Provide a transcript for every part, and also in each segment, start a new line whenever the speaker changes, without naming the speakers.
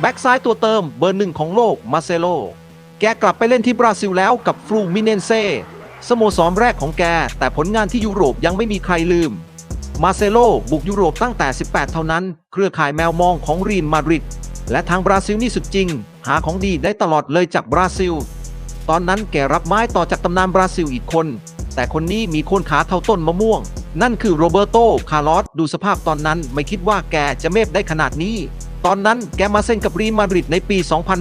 แบ็กซ้ายตัวเติมเบอร์หนึ่งของโลกมาเซโล แกกลับไปเล่นที่บราซิลแล้วกับฟลูมิเนนเซสโมสรแรกของแก แต่ผลงานที่ยุโรปยังไม่มีใครลืม มาเซโลบุกยุโรปตั้งแต่ 18 เท่านั้น เครือข่ายแมวมองของรีนมาดริดและทางบราซิลนี่สุดจริง หาของดีได้ตลอดเลยจากบราซิล ตอนนั้นแกรับไม้ต่อจากตำนานบราซิลอีกคน แต่คนนี้มีโคนขาเท่าต้นมะม่วง นั่นคือโรเบร์โต คาร์ลอสดูสภาพตอนนั้นไม่คิดว่าแกจะเมฟได้ขนาดนี้ ตอนนั้นแกมาเซ็นกับรีมาดริดในปี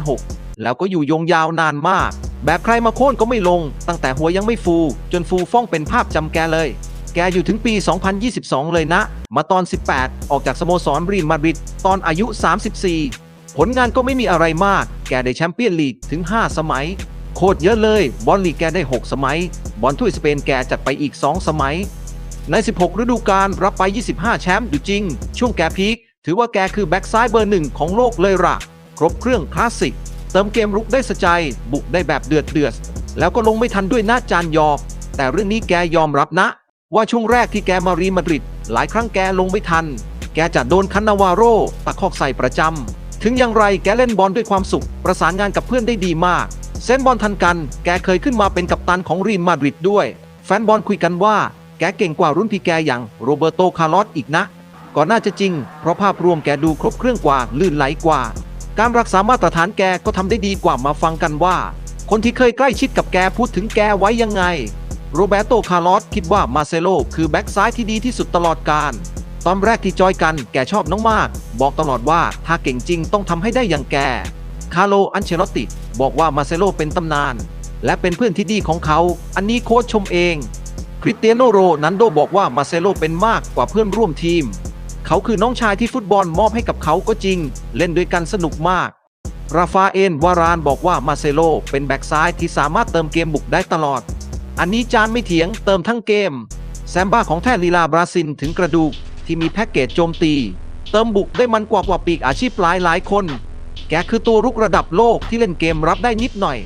2006 แล้วก็อยู่ยงยาวนานมาก แบบใครมาโค่นก็ไม่ลง ตั้งแต่หัวยังไม่ฟู จนฟูฟ่องเป็นภาพจำแกเลย แกอยู่ถึงปี 2022 เลยนะ มาตอน 18 ออกจากสโมสรรีมาดริดตอนอายุ 34 ผลงานก็ไม่มีอะไรมาก แกได้แชมเปี้ยนลีกถึง 5 สมัย โคตรเยอะเลย บอลลีกแกได้ 6 สมัย บอลถ้วยสเปนแกจัดไปอีก 2 สมัย ใน 16 ฤดูกาลรับไป 25 แชมป์อยู่จริง ช่วงแกพีค ถือว่าแกคือแบ็กซ้ายเบอร์หนึ่งของโลกเลยล่ะครบเครื่องคลาสสิก เติมเกมรุกได้สะใจ บุกได้แบบเดือดเดือด แล้วก็ลงไม่ทันด้วยหน้าจานยอ แต่เรื่องนี้แกยอมรับนะ ว่าช่วงแรกที่แกมารีมาดริด หลายครั้งแกลงไม่ทัน แกจะโดนคันนาวาโรตะคอกใส่ประจำ ถึงอย่างไรแกเล่นบอลด้วยความสุข ประสานงานกับเพื่อนได้ดีมากเส้นบอลทันกัน แกเคยขึ้นมาเป็นกัปตันของรีมาดริดด้วย แฟนบอลคุยกันว่า แกเก่งกว่ารุ่นพี่แกอย่างโรเบร์โตคาร์ลอสอีกนะ ก็น่าจะจริง เพราะภาพรวมแกดูครบเครื่องกว่าลื่นไหลกว่า การรักษามาตรฐานแกก็ทำได้ดีกว่ามาฟังกันว่า คนที่เคยใกล้ชิดกับแกพูดถึงแกไว้ยังไง โรเบร์โตคาร์ลอสคิดว่ามาเซโลคือแบ็กซ้ายที่ดีที่สุดตลอดกาลตอนแรกที่จอยกันแกชอบน้องมาก บอกตลอดว่าถ้าเก่งจริงต้องทำให้ได้อย่างแกคาร์โลอันเชลตติบอกว่ามาเซโลเป็นตำนาน และเป็นเพื่อนที่ดีของเขา อันนี้โค้ชชมเองคริสเตียโนโรนันโดบอกว่ามาเซโลเป็นมากกว่าเพื่อนร่วมทีม เขาคือน้องชายที่ฟุตบอลมอบให้กับเขาก็จริง เล่นด้วยกันสนุกมาก ราฟาเอลวารานบอกว่ามาเซโลเป็นแบ็กซ้ายที่สามารถเติมเกมบุกได้ตลอด อันนี้จานไม่เถียงเติมทั้งเกม แซมบ้าของแท้ลีลาบราซิลถึงกระดูกที่มีแพ็กเกจโจมตี เติมบุกได้มันกว่ากว่าปีกอาชีพหลายหลายคน แกคือตัวรุกระดับโลกที่เล่นเกมรับได้นิดหน่อย